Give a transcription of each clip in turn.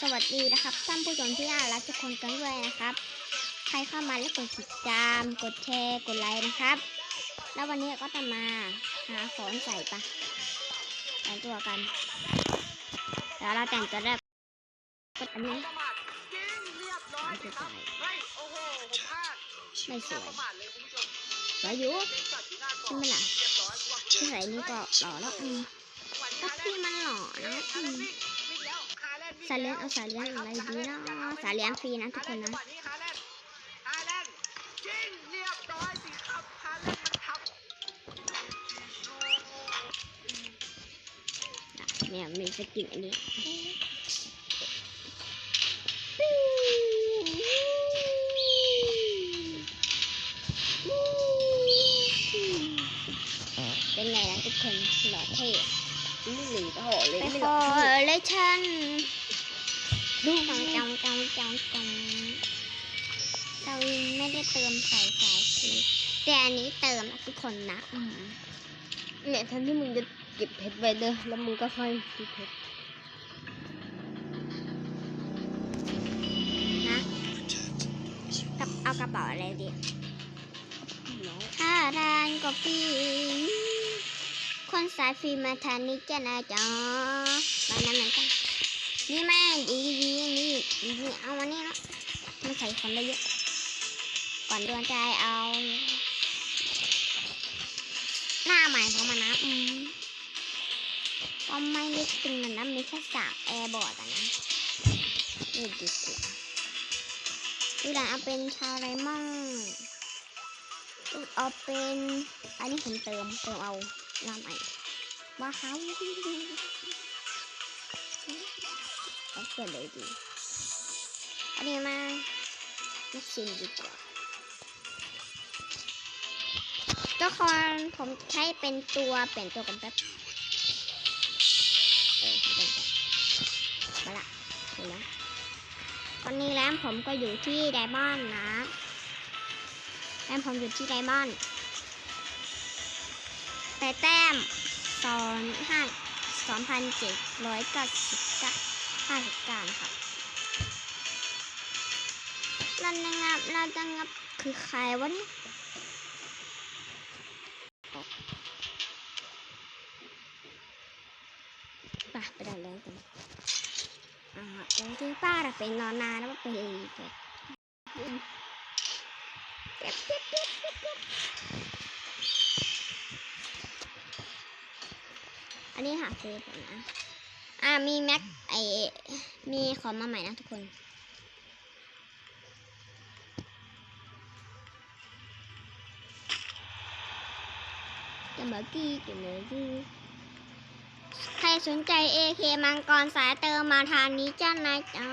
สวัสดีนะครับท่านผู้ชมที่น่ารักทุกคนกันด้วยนะครับ ใครเข้ามาแล้วกดติดตาม กดแชร์กดไลค์นะครับ แล้ววันนี้ก็จะมาหาของใส่ปะแต่งตัวกันเดี๋ยวเราแต่งตัวแรกก็อันนี้ประมาทยิงเรียบร้อยสิครับเฮ้ยไม่สวยประมาทเลยคุณผู้ชมสวยอยู่ใช่ไหมล่ะที่ใส่นี่ก็หล่อแล้วอืมวันก็พี่มันหล่อนะอืม สายเลี้ยงแล้วเอาสายเลี้ยงอะไรดีเนาะสายเลี้ยงฟรีนะทุกคนนะฮาแลด์จังหวนี้ฮาแลนด์ฮาแลนด์ยิงเรียบร้อยสิครับฮาแลนด์มันทำเนี่ยมีสกินอันนี้เป็นไงล่ะทุกคนหล่อเท่ ไม่หนีก็ห่อเลยไปไม่ขหรออกเลยฉันดูจังจังจังจังจังเราไม่ได้เติมใส่สายสีแต่อันนี้เติมนะทุกคนนะอืมเนี่ยแทนที่มึงจะเก็บเพชรไว้เด้อแล้วมึงก็ค่อยซื้อเพชรนะกับเอากระเป๋าอะไรดีเนาะถ้าร้านก็ปี คนสายฟิล์มาทานนี้จะนาจอตอนนั้นเหมือนกันนี่แม่ดีดีนี่ดีนี่เอามานี่เนาะมันใส่คนได้เยอะ ก่อนดวงใจเอา หน้าใหม่ของมันนะอืมก็ไม่ได้ตึงนะมีแค่สากแอร์บอร์ดอะนะนี่ดีกว่าดูหลังเอาเป็นชาไรมั่งเอาเป็น อันนี้ผมเติมเติมเอา มาใหม่ว้าวเอาเปลี่ยนเลยดีอันนี้มาไม่ชินดีกว่าทุกคนผมใช้เป็นตัวเปลี่ยนตัวกันแป๊บเออมาละเห็นแล้วตอนนี้แล้วผมก็อยู่ที่ไดมอนด์นะแต้มผมอยู่ที่ไดมอนด์ แต่แต้มสองห้าสองพันเจ็ดร้อยเก้าสิบเก้าห้าสิบเก้านะครับรันงับเรันงับคือใครวะเนี่ยไปไปดันแรงกันอ่าจังที่ป้าเราเป็นนอนนานแล้วก็ไปไป อันนี้หาซื้อผมนะ อ่ามีแม็กไอมีของมาใหม่นะทุกคน จะมือนกี้จะมือนกี้ใครสนใจ AK มังกรสายเติมมาทานนี้จ้านายจ้า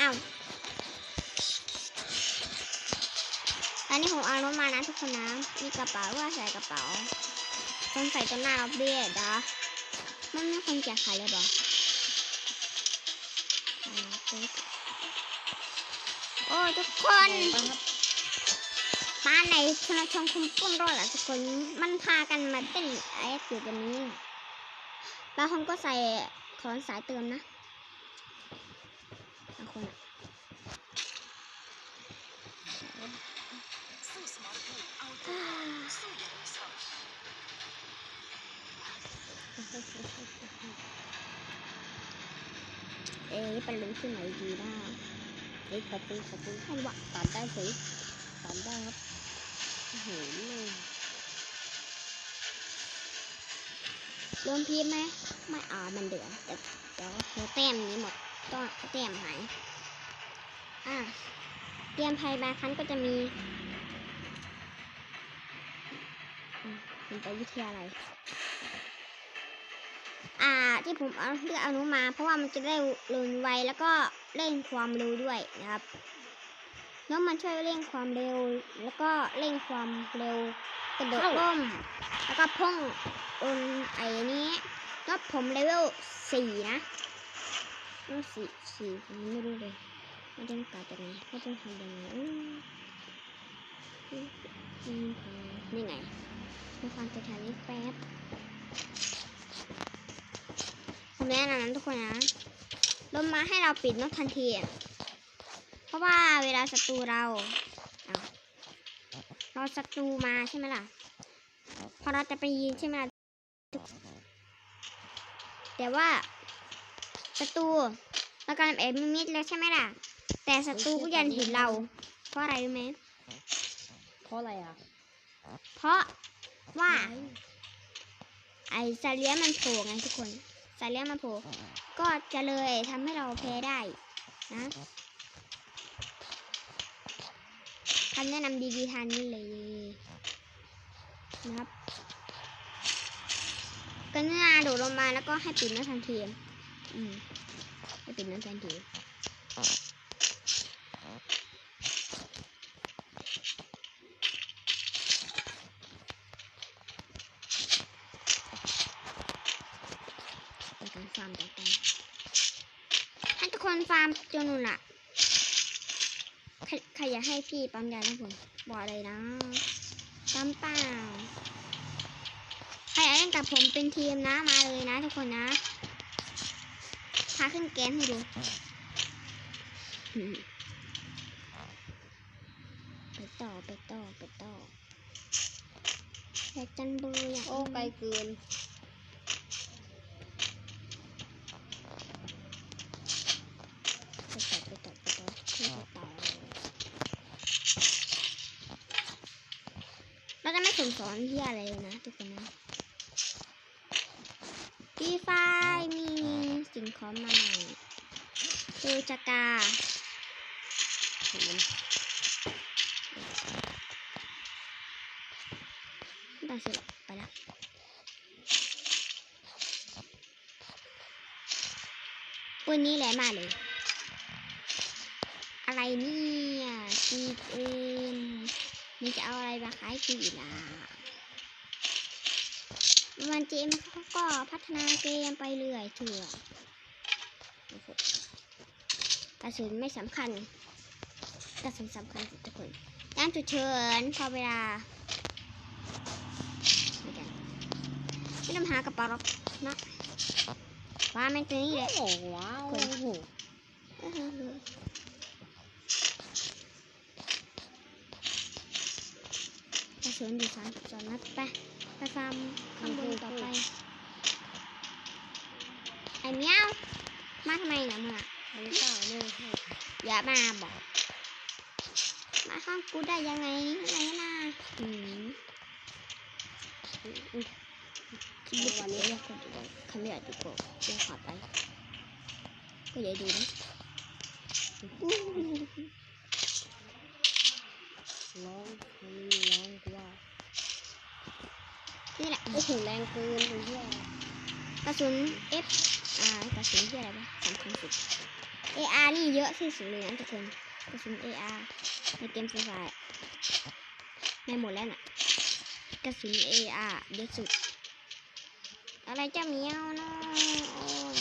อ้าว อนนี้ผมเอารถมานะทุกคนนะมีกระเป๋าว่าใส่กระเป๋าต้องใส่ตัวหน้าเราเบียดะมันไม่คนแจกขายเลยบอโอ้ทุกคนมาในชนชมคุมปุ้นรอดอะทุกคนมันพากันมาเต้นไอ้อยู่ตรงนี้บางคนก็ใส่ของสายเติมนะบางคนอะ เอ๊ะไปลงที่ไหนดีนะเฮ้ยขอบคุณขอบคุณให้วะตัดได้เฉยตัดได้ครับโอ้โหแม่งรวมพีไหมไม่เอามันเดือดแต่เดี๋ยวหัวแต้มนี้หมดต้องแต้มหายอะเตรียมภัยบางครั้งก็จะมีมเป็นไปวิทยาลัย อ่า ที่ผมเอาเลือกอนูมา เพราะว่ามันจะได้เร็วไวแล้วก็เร่งความเร็วด้วยนะครับแล้วมันช่วยเร่งความเร็ว แล้วก็เร่งความเร็วกระโดดร่มแล้วก็พุ่งบนไอ้นี้แล้วผมเลเวลสี่นะเลเวลสี่สี่ผมไม่รู้เลยว่าต้องการจากไหนว่าต้องทำยังไงนี่ไงมีความสถานีแป๊บ ผมแนะนำนะทุกคนนะลงมาให้เราปิดนกทันทีอะเพราะว่าเวลาศัตรูเราเอาเราศัตรูมาใช่ไหมล่ะ พอเราจะไปยิงใช่ไหมล่ะแต่ว่าศัตรูเรากำลังแอบมิดแล้วใช่ไหมล่ะ แต่ศัตรูก็ยังเห็นเรา เพราะอะไรรู้ไหมเพราะอะไรอะ เพราะว่า ไอ้ซาเลียมันโผล่ไงทุกคน ซาเลียมันโผล่ก็จะเลยทำให้เราแพ้ได้นะคำแนะนำดีๆทานนี้เลยนะครับก็เนื้อโดดลงมาแล้วก็ให้ปิดนั้นทันทีอืมให้ปิดนั้นทันทีเป็นการฟาร์มต่อไปให้ทุก คนฟาร์มจนนู่นอะใครใครอยากให้พี่ปั๊มยานะผม บอกเลยนะ ปั๊มเปล่าใครอยากเล่นกับผมเป็นทีมนะ มาเลยนะทุกคนนะ พาขึ้นเกมให้ดู ไปต่อไปต่อไปต่ออยากจันเบอร์อยากโอ้ไกลเกิน ไปต่อไปต่อไปต่อขึ้นไปต่อ เราจะไม่สอนสอนที่อะไรเลยนะทุกคนนะปีไฟมีสิ่งของมาใหม่คือจักามันไม่ต้องซื้อหรอกไปละวันนี้แหละมาเลย อะไรเนี่ยจีเอ็ มมันจะเอาอะไรมาขายกีล่ะวันจีเอ็มเขาก็พัฒนาเกมไปเรื่อยเถื่อะโอ้โหกระสุนไม่สำคัญกระสุนสำคัญสุดทุกคนย่านฉุกเฉินพอเวลาไม่กันไม่ต้องหากระเป๋าหรอกนะว่าแม่งตัวนี้แหละโอ้ว้าว โอ้โหกระสุนอยู่สามสองนัดไปไปฟาร์มข้างบนต่อไปไอ้เมียวมาทำไมนะมึงอะอันนี้ก็ไม่ให้อย่ามาบอกมาห้องกูได้ยังไงอะไรนะอืมคิดว่าวันนี้เรียกคนอื่นเขาไม่อยากดูกูเดี๋ยวขอไปก็อย่าดูนะ ร้องมันไม่มีร้องกูว่านี่แหละโอ้โหแรงเกินเลยที่กระสุน F อ่ากระสุนที่อะไรวะสำคัญสุด AR นี่เยอะที่สุดเลยนะทุกคนกระสุน AR ในเกมฟรีไฟร์ไม่หมดแล้วน่ะกระสุน AR เยอะสุด อะไรเจ้าเหมียวเนาะโอ้ย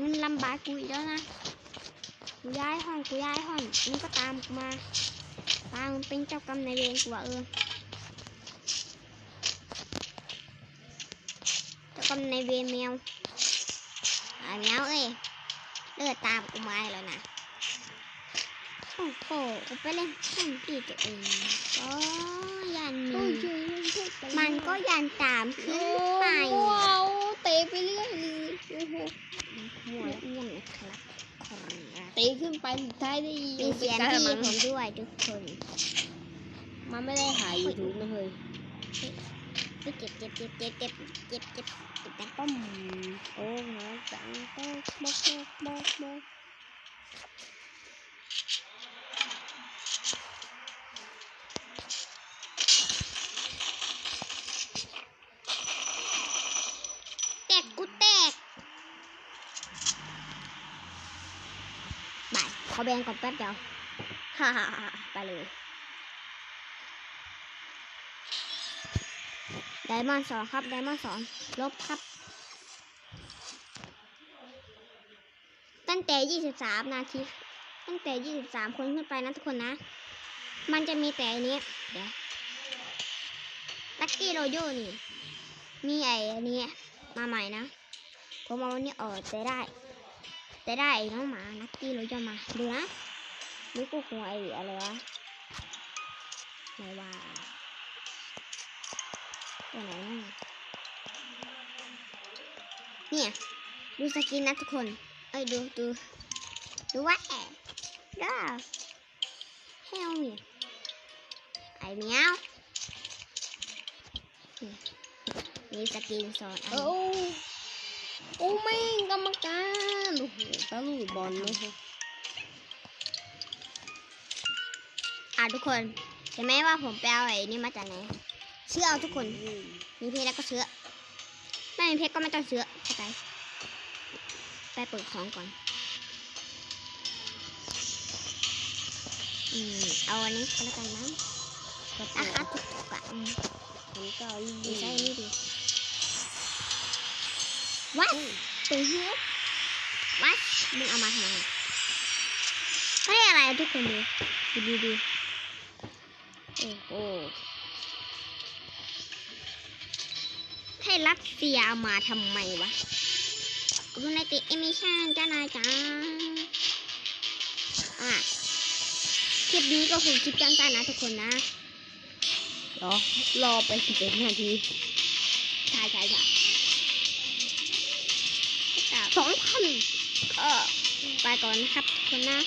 มันลำบากกูอีกแล้วนะกูย้ายห้องกูย้ายห้องมันก็ตามกูมา ตามเป็นเจ้ากรรมนายเวรกูว่าเออเจ้ากรรมนายเวรแมวอ่าแมวเอ้ยเลิกตามกูมาแล้วนะโอ้โหกูไปเล่นห้องพี่ตัวเองก็ยันหโอ้นียเยอะมันก็ยันตามขึ้นไปว้าวเตะไปเรื่อยเลยโอ้โหหัวเยี่ยมนะครับครับเตะขึ้นไปสุดท้ายได้มีเสียงกระพี่มังผมด้วยทุกคน มันไม่ได้หายยูทูบนะเฮ้ยเจ็บเจ็บเจ็บเจ็บเจ็บเจ็บเจ็บเจ็บเจ็บดังป้อมโอ้หาจังโป๊กโป๊กโป๊กโป๊ก ขอแบนก่อนแป๊บเดียวฮ่าฮ่าฮ่าไปเลย ไดมอนด์สองครับ ไดมอนด์สองลบครับ ตั้งแต่ยี่สิบสามนาที ตั้งแต่ยี่สิบสามคนขึ้นไปนะทุกคนนะ มันจะมีแต่อันนี้ เดี๋ยวลักกี้โรโยนี่ มีไอ้อันนี้ มาใหม่นะ ผมเอาวันนี้ออกแต่ได้ แต่ได้ไอ้น้องหมานักกี้เราจะมาดูนะนี่กูหัวไอ้อะไรวะไหนว่าตัวไหนเนี่ยดูสกินนะทุกคน เอ้ยดูดูดูว่าแอบด้าเฮลมีไอ้เมียวมีสกินสอนอันโอ้ โอ้แม่กรรมการโอ้โหตะลุยบอลเลยอะทุกคนเห็นไหมว่าผมไปเอาไอ้นี่มาจากไหนเชื่อเอาทุกคน มีเพชรแล้วก็เชื้อไม่มีเพชรก็ไม่ต้องเชื้อเข้าใจไปเปิดของก่อนอืมเอาอันนี้ก็แล้วกันมั้งกระราเป๋าคาถูกๆอะอืมผมเก่าดีดีใช่นี่ดี วัดตัวเหี้ยวัดมึงเอามาทำไมเฮ้ยอะไรอะทุกคนดูดูดูดูโอ้โหให้รัสเซียเอามาทำไมวะดูในติเอมิชันจ้านายจ้าอะคลิปนี้ก็คงคลิปสั้นๆนะทุกคนนะเดี๋ยวรอไปสิบเอ็ดนาทีใช่ใช่ใช่ สองพันก็ไปก่อนนะครับทุกคนนะ